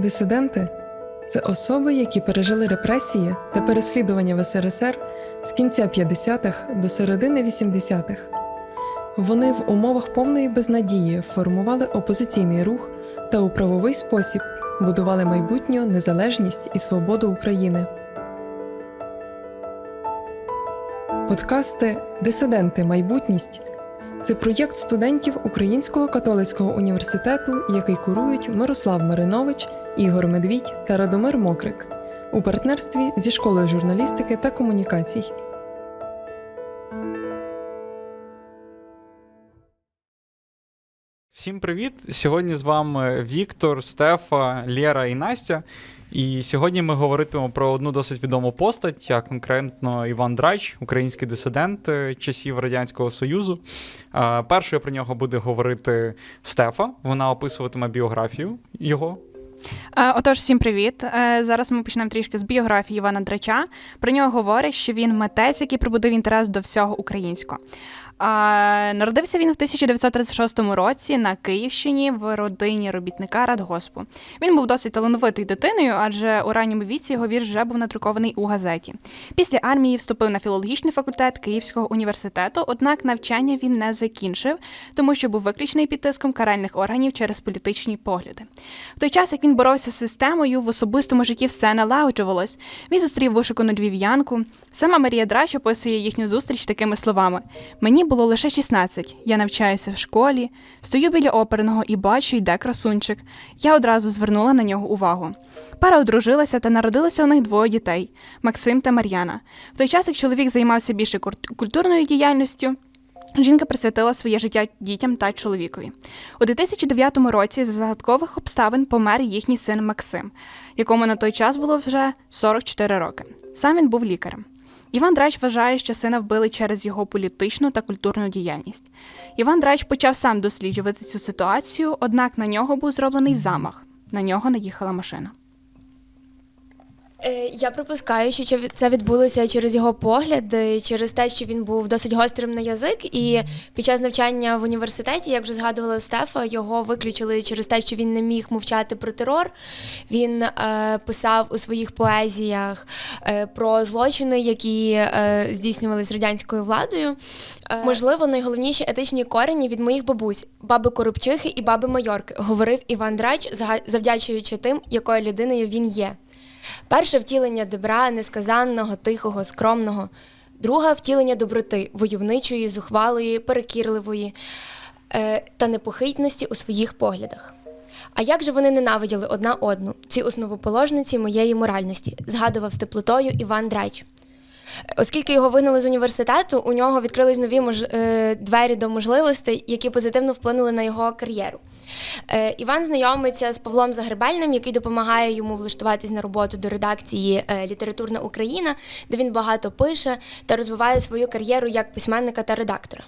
Дисиденти це особи, які пережили репресії та переслідування в СРСР з кінця 50-х до середини 80-х. Вони в умовах повної безнадії формували опозиційний рух та у правовий спосіб будували майбутню незалежність і свободу України. Подкасти Дисиденти Майбутність це проєкт студентів Українського католицького університету, який курують Мирослав Маринович, Ігор Медвідь та Радомир Мокрик у партнерстві зі школою журналістики та комунікацій. Всім привіт! Сьогодні з вами Віктор, Стефа, Лєра і Настя. І сьогодні ми говоритимемо про одну досить відому постать, а конкретно Іван Драч, український дисидент е, часів Радянського Союзу. Першою про нього буде говорити Стефа. Вона описуватиме біографію його. Е, Отож, всім привіт. Е, Зараз ми почнемо трішки з біографії Івана Драча. Про нього говорять, що він митець, який пробудив інтерес до всього українського. А, Народився він в 1936 році на Київщині в родині робітника радгоспу. Він був досить талановитою дитиною, адже у ранньому віці його вірш вже був надрукований у газеті. Після армії вступив на філологічний факультет Київського університету, однак навчання він не закінчив, тому що був виключений під тиском каральних органів через політичні погляди. В той час, як він боровся з системою, в особистому житті все налагоджувалось. Він зустрів вишукану львів'янку. Сама Марія Драч описує їхню зустріч такими словами: Мені було лише 16, я навчаюся в школі, стою біля оперного і бачу, йде красунчик. Я одразу звернула на нього увагу. Пара одружилася та народилося у них двоє дітей Максим та Мар'яна. В той час, як чоловік займався більше культурною діяльністю, Жінка присвятила своє життя дітям та чоловікові. У 2009 році з загадкових обставин помер їхній син Максим, якому на той час було вже 44 роки. Сам він був лікарем. Іван Драч вважає, що сина вбили через його політичну та культурну діяльність. Іван Драч почав сам досліджувати цю ситуацію, однак на нього був зроблений замах. На нього наїхала машина. Е, Я припускаю, що це- відбулося через його погляд, через те, що він був досить гострим на язик, і під час навчання в університеті, як вже згадувала Стефа, його виключили через те, що він не міг мовчати про терор. Він е, писав у своїх поезіях е, про злочини, які е, здійснювалися радянською владою. Е, можливо, найголовніші етичні корені від моїх бабусь, баби Коробчихи і баби Майорки, говорив Іван Драч, завдячуючи тим, якою людиною він є. Перше втілення добра, несказанного, тихого, скромного. Друге втілення доброти, войовничої, зухвалої, перекірливої е, та непохитності у своїх поглядах. А як же вони ненавиділи одна одну, ці основоположниці моєї моральності, згадував з теплотою Іван Драйч. Оскільки його вигнали з університету, у нього відкрились нові мож... е, двері до можливостей, які позитивно вплинули на його кар'єру. Е, Іван знайомиться з Павлом Загребельним, який допомагає йому влаштуватись на роботу до редакції е, Літературна Україна, де він багато пише та розвиває свою кар'єру як письменника та редактора.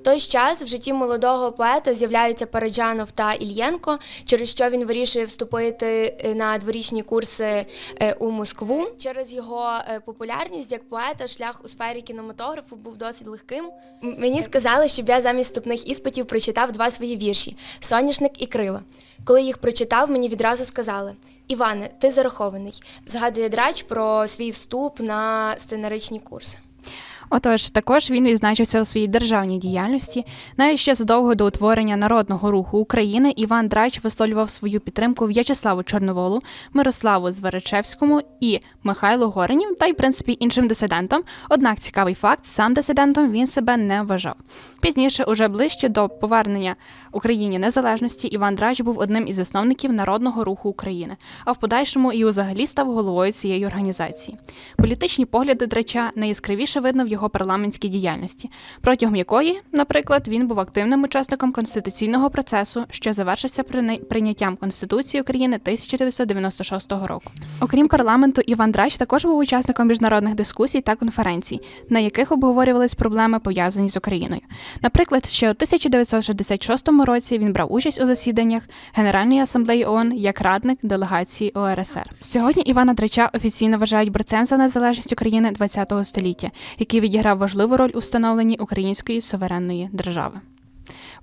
В той час в житті молодого поета з'являються Параджанов та Ільєнко, через що він вирішує вступити е, на дворічні курси е, у Москву. Через його е, популярність як поета шлях у сфері кінематографу був досить легким. Мені сказали, щоб я замість вступних іспитів прочитав два свої вірші Соняшник і крила. Коли їх прочитав, мені відразу сказали: Іване, ти зарахований. Згадує драч про свій вступ на сценаричні курси. Отож, також він відзначився у своїй державній діяльності. Навіть ще задовго до утворення народного руху України Іван Драч висловлював свою підтримку В'ячеславу Чорноволу, Мирославу Зверечевському і Михайлу Горинів, та й в принципі іншим дисидентам. Однак цікавий факт, сам дисидентом він себе не вважав. Пізніше, уже ближче до повернення Україні незалежності, Іван Драч був одним із засновників народного руху України, а в подальшому і взагалі став головою цієї організації. Політичні погляди Драча найяскравіше видно в його парламентській діяльності, протягом якої, наприклад, він був активним учасником конституційного процесу, що завершився прийняттям Конституції України 1996 року. Окрім парламенту, Іван Драч також був учасником міжнародних дискусій та конференцій, на яких обговорювались проблеми пов'язані з Україною. Наприклад, ще у 1966 році він брав участь у засіданнях Генеральної асамблеї ООН як радник делегації ОРСР. Сьогодні Івана Драча офіційно вважають борцем за незалежність України ХХ століття, який відіграв важливу роль у встановленні української суверенної держави.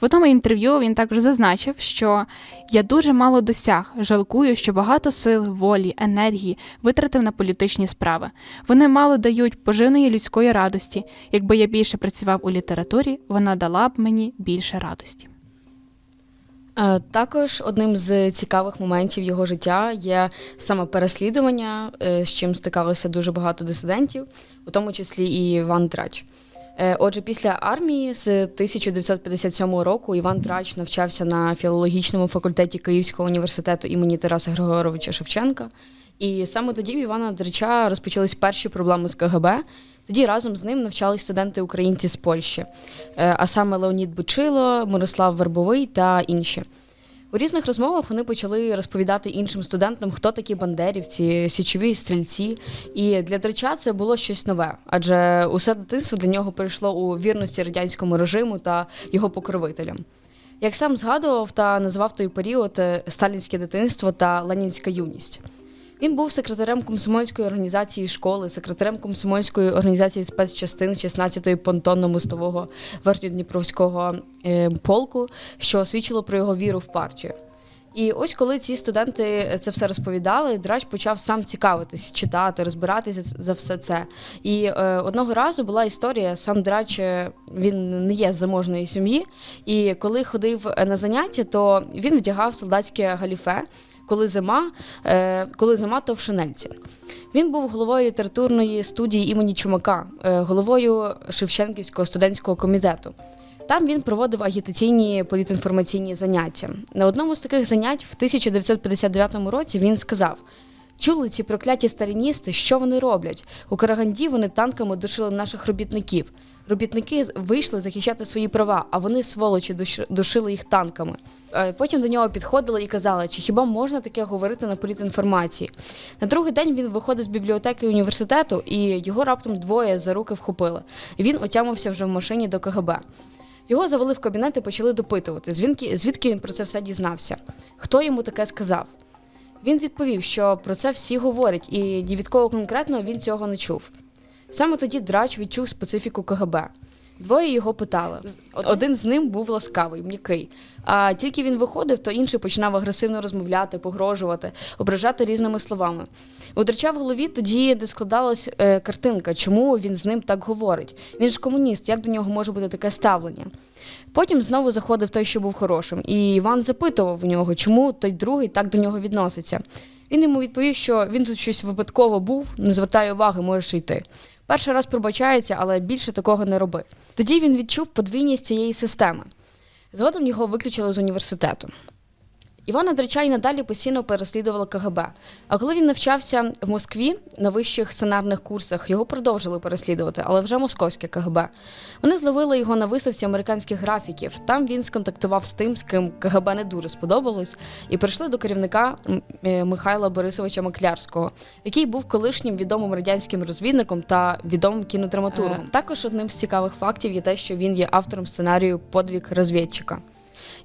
В одному інтерв'ю він також зазначив, що я дуже мало досяг, жалкую, що багато сил, волі, енергії витратив на політичні справи. Вони мало дають поживної людської радості. Якби я більше працював у літературі, вона дала б мені більше радості. Е, Також одним з цікавих моментів його життя є саме переслідування, е, з чим стикалося дуже багато дисидентів, у тому числі і Іван Драч. Е, Отже, після армії з 1957 року Іван Драч навчався на філологічному факультеті Київського університету імені Тараса Григоровича Шевченка. І саме тоді в Івана Драча розпочались перші проблеми з КГБ. Тоді разом з ним навчались студенти українці з Польщі, е, а саме Леонід Бучило, Мирослав Вербовий та інші. У різних розмовах вони почали розповідати іншим студентам, хто такі бандерівці, січові стрільці. І для Драча це було щось нове, адже усе дитинство для нього перейшло у вірності радянському режиму та його покровителям. Як сам згадував та називав той період е, сталінське дитинство та ленінська юність. Він був секретарем комсомольської організації школи, секретарем комсомольської організації спецчастин 16-ї понтонно-мостового верхньодніпровського е, полку, що свідчило про його віру в партію. І ось коли ці студенти це все розповідали, Драч почав сам цікавитись, читати, розбиратися за все це. І е, одного разу була історія, сам Драч е, він не є з заможної сім'ї. І коли ходив на заняття, то він вдягав солдатське галіфе, коли зима, е, коли зима, то в шинельці. Він був головою літературної студії імені Чумака, е, головою Шевченківського студентського комітету. Там він проводив агітаційні політінформаційні заняття. На одному з таких занять в 1959 році він сказав: чули ці прокляті сталіністи, що вони роблять? У Караганді вони танками душили наших робітників. Робітники вийшли захищати свої права, а вони сволочі душ- душили їх танками. Е, Потім до нього підходили і казали, чи хіба можна таке говорити на політінформації. На другий день він виходить з бібліотеки університету, і його раптом двоє за руки вхопили. Він отямився вже в машині до КГБ. Його завели в кабінет і почали допитувати, звідки він про це все дізнався, хто йому таке сказав. Він відповів, що про це всі говорять, і ні від кого конкретно він цього не чув. Саме тоді драч відчув специфіку КГБ. Двоє його питали. Один з ним був ласкавий, м'який. А тільки він виходив, то інший починав агресивно розмовляти, погрожувати, ображати різними словами. У драча в голові тоді не складалась е, картинка, чому він з ним так говорить. Він ж комуніст, як до нього може бути таке ставлення? Потім знову заходив той, що був хорошим, і Іван запитував у нього, чому той другий так до нього відноситься. Він йому відповів, що він тут щось випадково був, не звертає уваги, можеш йти. Перший раз пробачається, але більше такого не роби. Тоді він відчув подвійність цієї системи. Згодом його виключили з університету. Івана Драча й надалі постійно переслідувала КГБ. А коли він навчався в Москві на вищих сценарних курсах, його продовжили переслідувати, але вже московське КГБ. Вони зловили його на виставці американських графіків. Там він сконтактував з тим, з ким КГБ не дуже сподобалось, і прийшли до керівника е, Михайла Борисовича Маклярського, який був колишнім відомим радянським розвідником та відомим кінодраматургом. Також одним з цікавих фактів є те, що він є автором сценарію Подвиг розвідчика.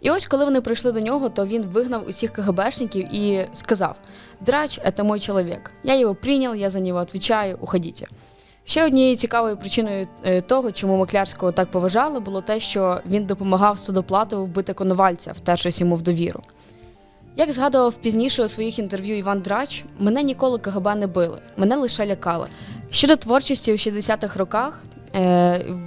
І ось коли вони прийшли до нього, то він вигнав усіх КГБшників і сказав: Драч, це мой чоловік. Я його прийняв, я за нього відповідаю, уходіть. Ще однією цікавою причиною е, того, чому Маклярського так поважали, було те, що він допомагав судоплату вбити Коновальця, втершись йому в довіру. Як згадував пізніше у своїх інтерв'ю Іван Драч, мене ніколи КГБ не били, мене лише лякали. Щодо творчості у 60-х роках,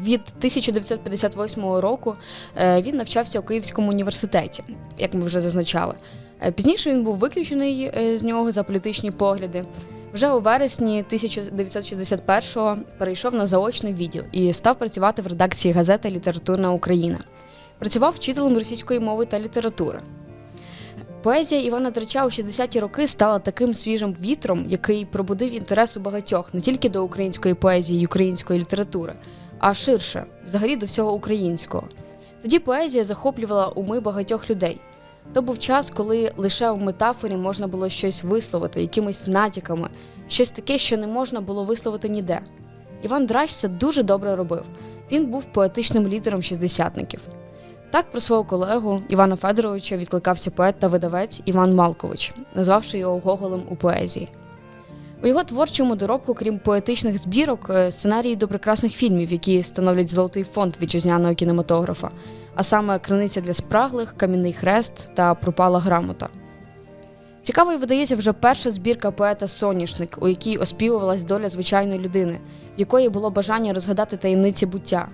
від 1958 року е, він навчався у Київському університеті, як ми вже зазначали. Е, Пізніше він був виключений е, з нього за політичні погляди. Вже у вересні 1961-го перейшов на заочний відділ і став працювати в редакції газети Літературна Україна. Працював вчителем російської мови та літератури. Поезія Івана Драча у 60-ті роки стала таким свіжим вітром, який пробудив інтерес у багатьох не тільки до української поезії і української літератури, а ширше, взагалі до всього українського. Тоді поезія захоплювала уми багатьох людей. То був час, коли лише в метафорі можна було щось висловити, якимись натяками, щось таке, що не можна було висловити ніде. Іван Драч це дуже добре робив. Він був поетичним лідером шістдесятників. Так про свого колегу Івана Федоровича відкликався поет та видавець Іван Малкович, назвавши його Гоголем у поезії. У його творчому доробку, крім поетичних збірок, е, сценарії до прекрасних фільмів, які становлять золотий фонд вітчизняного кінематографа, а саме Криниця для спраглих, Кам'яний хрест та Пропала грамота. Цікавою видається вже перша збірка поета Соняшник, у якій оспівувалась доля звичайної людини, в якої було бажання розгадати таємниці буття.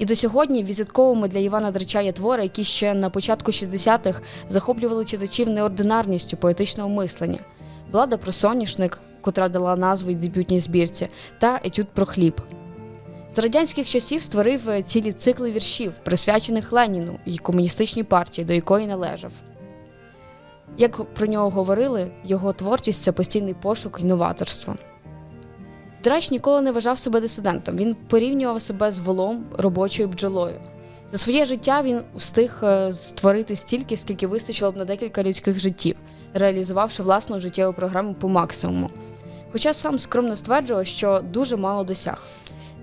І до сьогодні візитковими для Івана Дрича є твори, які ще на початку 60-х захоплювали читачів неординарністю поетичного мислення. Влада про соняшник, котра дала назву й дебютній збірці, та етюд про хліб. З радянських часів створив е, цілі цикли віршів, присвячених Леніну і комуністичній партії, до якої належав. Як про нього говорили, його творчість це постійний пошук і новаторство. Драч ніколи не вважав себе дисидентом. Він порівнював себе з волом, робочою бджолою. За своє життя він встиг е, створити стільки, скільки вистачило б на декілька людських життів, реалізувавши власну життєву програму по максимуму. Хоча сам скромно стверджував, що дуже мало досяг.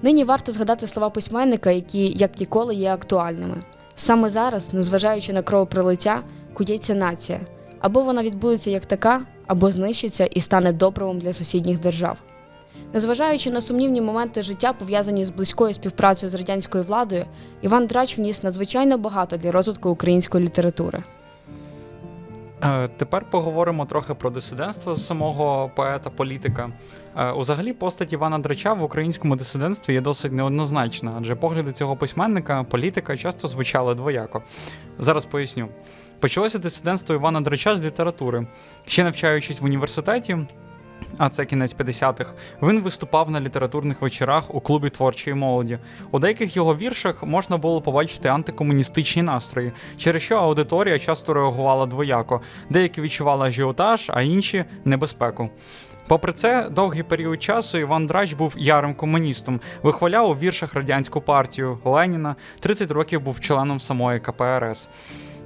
Нині варто згадати слова письменника, які як ніколи є актуальними. Саме зараз, незважаючи на кровопролиття, кується нація. Або вона відбудеться як така, або знищиться і стане добривом для сусідніх держав. Незважаючи на сумнівні моменти життя, пов'язані з близькою співпрацею з радянською владою, Іван Драч вніс надзвичайно багато для розвитку української літератури. Е, Тепер поговоримо трохи про дисидентство самого поета-політика. Е, Узагалі, постать Івана Драча в українському дисидентстві є досить неоднозначна, адже погляди цього письменника, політика часто звучали двояко. Зараз поясню. Почалося дисидентство Івана Драча з літератури. Ще навчаючись в університеті, а це кінець 50-х, він виступав на літературних вечорах у клубі творчої молоді. У деяких його віршах можна було побачити антикомуністичні настрої, через що аудиторія часто реагувала двояко. Деякі відчували ажіотаж, а інші небезпеку. Попри це, довгий період часу Іван Драч був ярим комуністом, вихваляв у віршах радянську партію Леніна, 30 років був членом самої КПРС.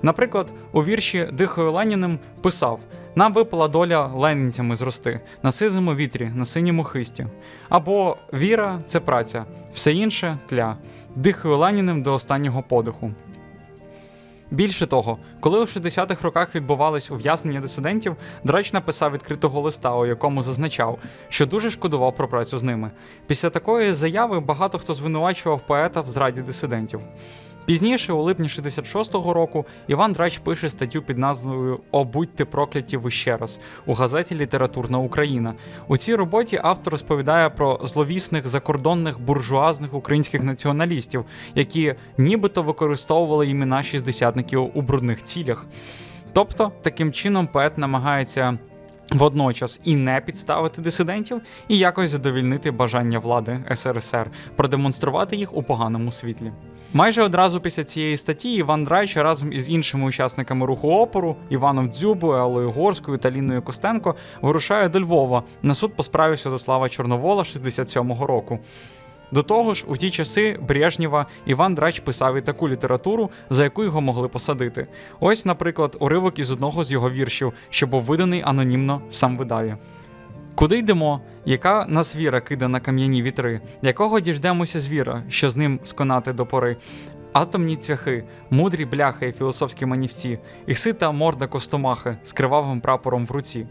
Наприклад, у вірші Дихаю Леніним писав: Нам випала доля ленінцями зрости на сизому вітрі, на синьому хисті. Або віра це праця, все інше тля. Дихаю Леніним до останнього подиху. Більше того, коли у 60-х роках відбувались ув'язнення дисидентів, Драч написав відкритого листа, у якому зазначав, що дуже шкодував про працю з ними. Після такої заяви багато хто звинувачував поета в зраді дисидентів. Пізніше, у липні 66-го року, Іван Драч пише статтю під назвою О будьте прокляті ви ще раз у газеті Літературна Україна. У цій роботі автор розповідає про зловісних закордонних буржуазних українських націоналістів, які нібито використовували імена шістдесятників у брудних цілях. Тобто, таким чином поет намагається. Водночас і не підставити дисидентів, і якось задовільнити бажання влади СРСР, продемонструвати їх у поганому світлі. Майже одразу після цієї статті Іван Драйч разом із іншими учасниками руху опору Іваном Дзюбою, Аллою Горською та Ліною Костенко вирушає до Львова на суд по справі Святослава Чорновола 67-го року. До того ж, у ті часи Брежнєва Іван Драч писав і таку літературу, за яку його могли посадити. Ось, наприклад, уривок із одного з його віршів, що був виданий анонімно в сам видаві. Куди йдемо? Яка нас віра кида на кам'яні вітри? Якого діждемося звіра, що з ним сконати до пори? Атомні цвяхи, мудрі бляхи і філософські манівці, і сита морда костомахи з кривавим прапором в руці.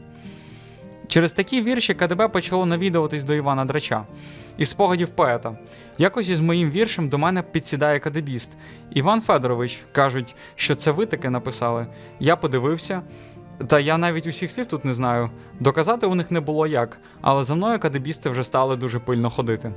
Через такі вірші КДБ почало навідуватись до Івана Драча. Із спогадів поета. Якось із моїм віршем до мене підсідає кадебіст. Іван Федорович кажуть, що це ви таке написали. Я подивився, та я навіть усіх слів тут не знаю. Доказати у них не було як, але за мною кадебісти вже стали дуже пильно ходити.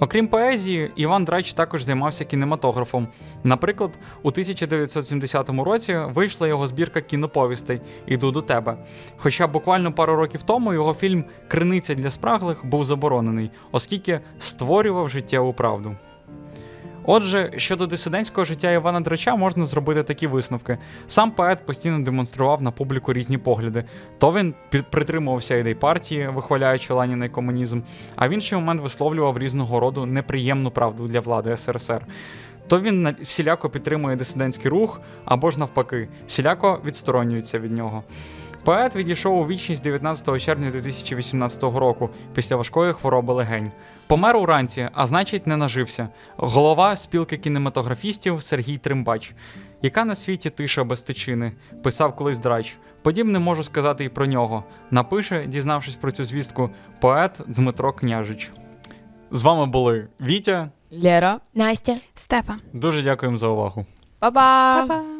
Окрім поезії, Іван Драч також займався кінематографом. Наприклад, у 1970 році вийшла його збірка кіноповістей Іду до тебе. Хоча буквально пару років тому його фільм Криниця для спраглих був заборонений, оскільки створював життєву правду. Отже, щодо дисидентського життя Івана Драча можна зробити такі висновки. Сам поет постійно демонстрував на публіку різні погляди. То він притримувався ідей партії, вихваляючи Леніна і комунізм, а в інший момент висловлював різного роду неприємну правду для влади СРСР. То він всіляко підтримує дисидентський рух, або ж навпаки, всіляко відсторонюється від нього. Поет відійшов у вічність 19 червня 2018 року після важкої хвороби легень. Помер уранці, а значить, не нажився. Голова спілки кінематографістів Сергій Тримбач. Яка на світі тиша без тичини, писав колись драч. Подібне можу сказати і про нього. Напише, дізнавшись про цю звістку, поет Дмитро Княжич. З вами були Вітя. Лера. Настя. Стефа. Дуже дякуємо за увагу. Па-па! Па-па!